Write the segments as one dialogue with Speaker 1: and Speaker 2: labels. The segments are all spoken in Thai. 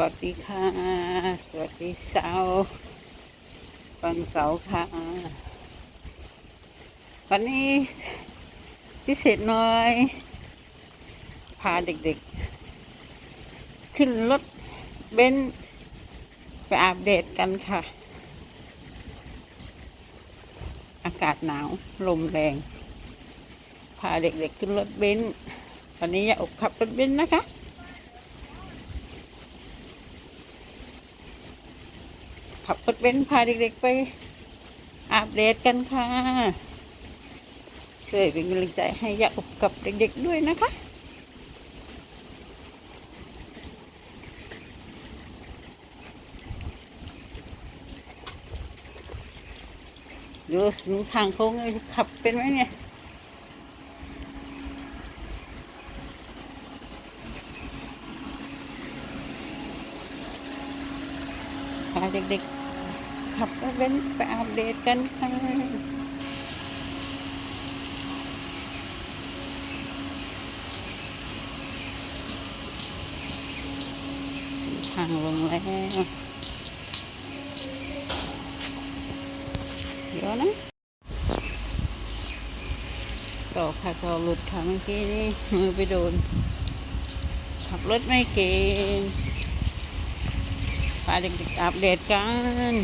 Speaker 1: วัสดีค่ะ สวัสดีเสาร์วันเสาค่ะ วันนี้พิเศษหน้อย พาเด็กๆ ขึ้นรถเบนซ์ไปอาบแดดกันค่ะ อากาศหนาว ลมแรง พาเด็กๆขึ้นรถเบนซ์วันนี้อย่าอกขับรถเบนซ์นะคะ ขับรถเบนพาเด็กๆไปอาบแดดกันค่ะช่วยเป็นกำลังใจให้ยาอบกับเด็กๆด้วยนะคะดูทางโค้งเลยขับเป็นไหมเนี่ยพาเด็กๆ ขับรถเบนไปอัปเดตกันค่ะทางลงแล้ว เดี๋ยวนะต่อค่ะจอหลุดค่ะเมื่อกี้นี่มือไปโดน ขับรถไม่เก่งพาเด็กๆอัปเดตกัน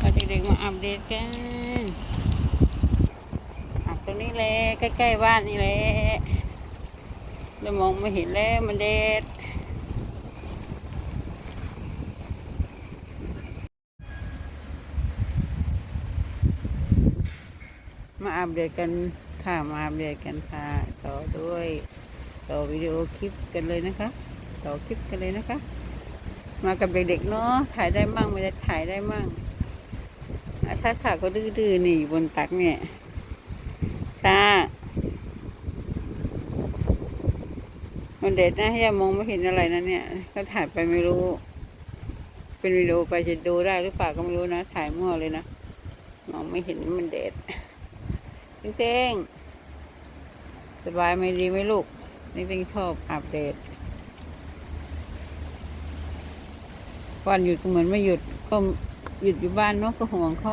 Speaker 1: พาเด็กๆมาอัปเดตกันอับตรงนี้แหละใกล้ๆบ้านนี่แหละเรามองไม่เห็นแล้วมันเด็ดมาอัปเดตกันค่ะมาอัปเดตกันค่ะ ต่อด้วยต่อวิดีโอคลิปกันเลยนะคะ ต่อคลิปกันเลยนะคะ มากับเด็กๆเนาะถ่ายได้มั่งไม่ได้ถ่ายได้มั่ง อะถ้าขาก็ดื้อๆนี่บนตักเนี่ยตามันเด็ดนะย่ามองไม่เห็นอะไรนะเนี่ย ก็ถ่ายไปไม่รู้ เป็นวิดีโอไปจะดูได้หรือเปล่าก็ไม่รู้นะ ถ่ายมั่วเลยนะ มองไม่เห็นมันเด็ดเต้งๆสบายไหมดีไหมลูกนี่เต้งชอบอาบแดดวันหยุดก็เหมือนไม่หยุดก็ หยุดอยู่บ้านเนาะก็ห่วงเขา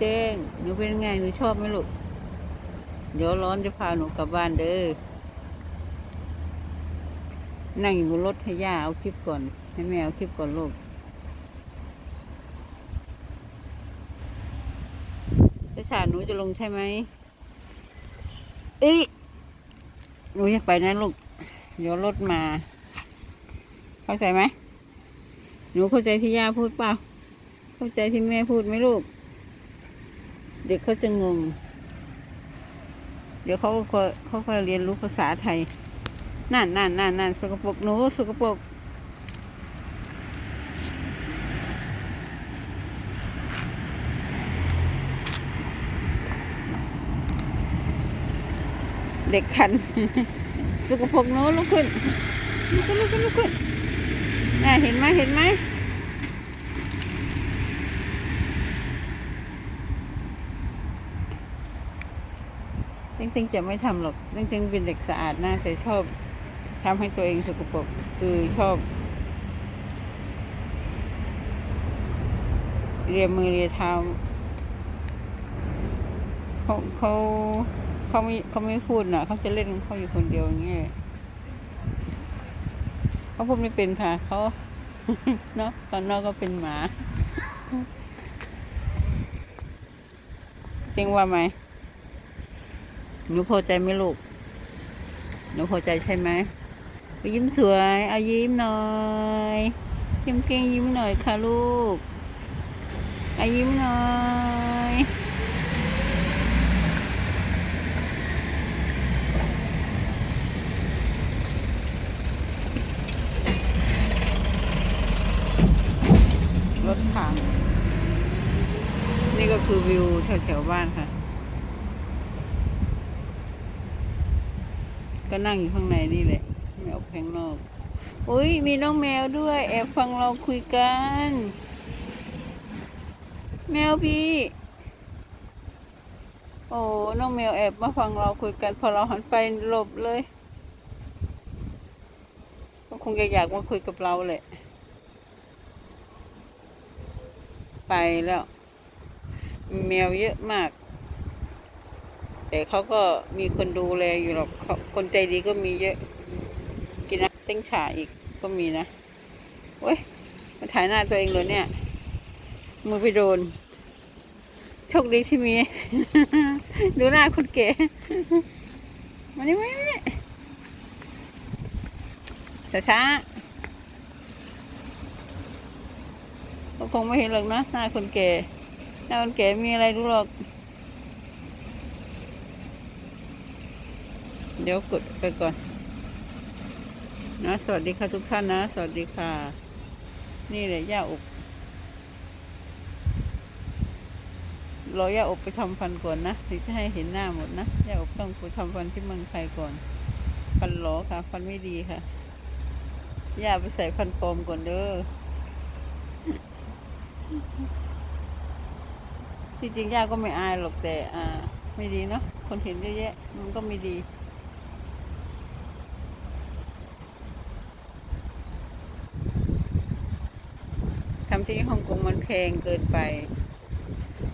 Speaker 1: เต้งหนูเป็นไงหนูชอบไหมลูก เดี๋ยวร้อนจะพาหนูกลับบ้านเด้อ นั่งอยู่บนรถให้ย่าเอาคลิปก่อน ให้แม่เอาคลิปก่อนลูกจะ ฉาหนูจะลงใช่ไหมเอ้ยหนูอยากไปนะลูก เดี๋ยวรถมา เข้าใจไหม หนูเข้าใจที่ย่าพูดเปล่า เข้าใจที่แม่พูดไหมลูก เด็กเขาจะงง เดี๋ยวเขาก็ค่อยเขาค่อยเรียนรู้ภาษาไทย นั่นนั่นนั่นนั่นสกปรกหนูสกปรก เด็กคัน สุกปรกหนูลุกขึ้นลุกขึ้นลุกขึ้นลุกขึ้นน่ะเห็นไหมเห็นไหมจริงๆจะไม่ทำหรอกจริงๆเป็นเด็กสะอาดนะแต่ชอบทำให้ตัวเองสกปรกคือชอบเรียมือเรียเท้าเขาเขา เขาไม่เขาไม่พูดน่ะเขาจะเล่นเขาอยู่คนเดียวอย่างเงี้ยเขาพูดไม่เป็นค่ะเขาเนาะตอนนอกก็เป็นหมา จริงว่าไหมหนูพอใจไหมลูกหนูพอใจใช่ไหมไปยิ้มสวยเอายิ้มหน่อยยิ้มเก่งยิ้มหน่อยค่ะลูกเอายิ้มหน่อย รถถังนี่ก็คือวิวแถวๆบ้านค่ะ ก็นั่งอยู่ข้างในนี่แหละ ไม่ออกข้างนอก อุ้ยมีน้องแมวด้วย แอบฟังเราคุยกัน แมวพี่ โอ้น้องแมวแอบมาฟังเราคุยกัน พอเราหันไปหลบเลย ก็คงจะอยากมาคุยกับเราแหละ ไปแล้ว แมวเยอะมาก แต่เขาก็มีคนดูแลอยู่หรอกเขาคนใจดีก็มีเยอะ กินนะเต้งฉาอีกก็มีนะโอ้ยมาถ่ายหน้าตัวเองเลยเนี่ย มือไปโดนโชคดีที่มี ดูหน้าคนเก๋มานี่มานี่ช้าช้าๆ ก็คงไม่เห็นหรอกนะหน้าคนแก่หน้าคนแก่มีอะไรรู้หรอก เดี๋ยวกดไปก่อน นะ สวัสดีค่ะทุกท่านนะ สวัสดีค่ะ นี่แหละย่าอบรอย่าอบไปทำฟันก่อนนะถึงจะให้เห็นหน้าหมดนะย่าอบต้องไปทำฟันที่เมืองไทยก่อน ฟันหลอค่ะ ฟันไม่ดีค่ะย่าไปใส่ฟันปลอมก่อนเด้อ ที่จริงย่าก็ไม่อายหรอกแต่ อ่า ไม่ดีเนาะคนเห็นเยอะแยะ มันก็ไม่ดีทำที่ฮ่องกงมันแพงเกินไป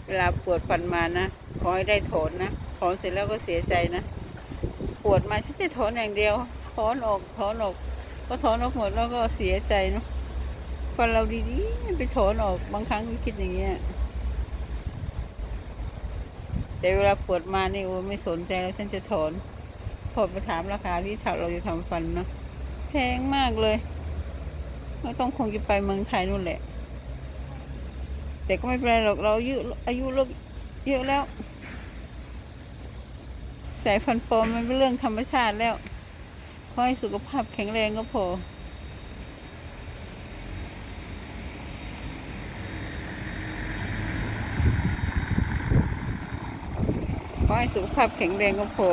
Speaker 1: เวลาปวดฟันมานะ ขอให้ได้ถอนนะ ถอนเสร็จแล้วก็เสียใจนะ ปวดมาฉันจะถอนอย่างเดียว ถอนออก ถอนออก ก็ถอนออกหมดแล้วก็เสียใจเนาะ ฟันเราดีๆไปถอนออกบางครั้งก็คิดอย่างเงี้ยแต่เวลาปวดมานี่โอ้ไม่สนใจแล้วฉันจะถอนพอไปถามราคาที่เราจะทำฟันเนาะแพงมากเลยไม่ต้องคงจะไปเมืองไทยนู่นแหละ แต่ก็ไม่เป็นไรหรอกเราอายุอายุเราเยอะแล้วสายฟันปลอมมันเป็นเรื่องธรรมชาติแล้วขอให้สุขภาพแข็งแรงก็พอ ให้สุขภาพแข็งแรงก็พอ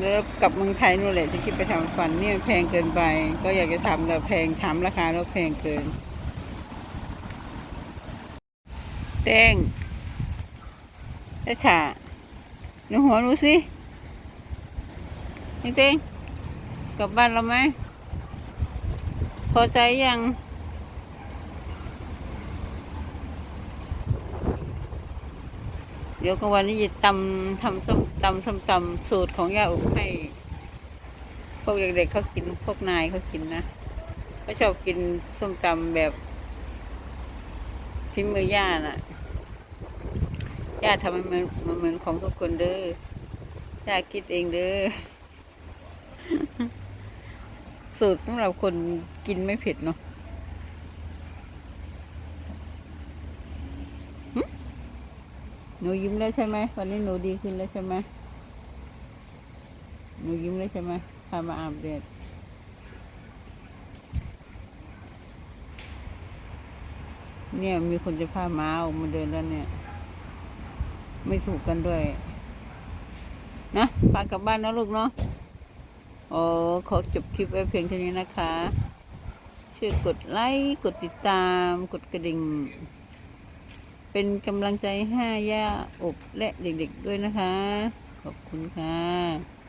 Speaker 1: แล้วกลับเมืองไทยนู่นแหละจะคิดไปทำฟันเนี่ยแพงเกินไป ก็อยากจะทำแต่แพงถามราคาแล้วแพงเกินแตงแต่ฉาหนูหัวหนูสิจริงกลับบ้านเราไหมพอใจยัง เดี๋ยวกลางวันนี้จะตำทำส้มตำส้มตำสูตรของย่าอุให้ พวกเด็กๆเขากินพวกนายเขากินนะเขาชอบกินส้มตำแบบพิมมือย่าน่ะย่าทำมันเหมือนมันเหมือนของทุกคนเด้อย่าคิดเองเด้อสูตรสำหรับคนกินไม่เผ็ดเนาะ หนูยิ้มแล้วใช่ไหมวันนี้หนูดีขึ้นแล้วใช่ไหมหนูยิ้มแล้วใช่ไหมพามาอาบแดดเนี่ยมีคนจะพาม้าออกมาเดินแล้วเนี่ย ไม่ถูกกันด้วย นะพากลับบ้านนะลูกเนาะโอ้ขอจบคลิปไว้เพียงเท่านี้นะคะช่วยกดไลค์ กดติดตาม กดกระดิ่ง เป็นกำลังใจให้ย่าอบและเด็กๆด้วยนะคะ ขอบคุณค่ะ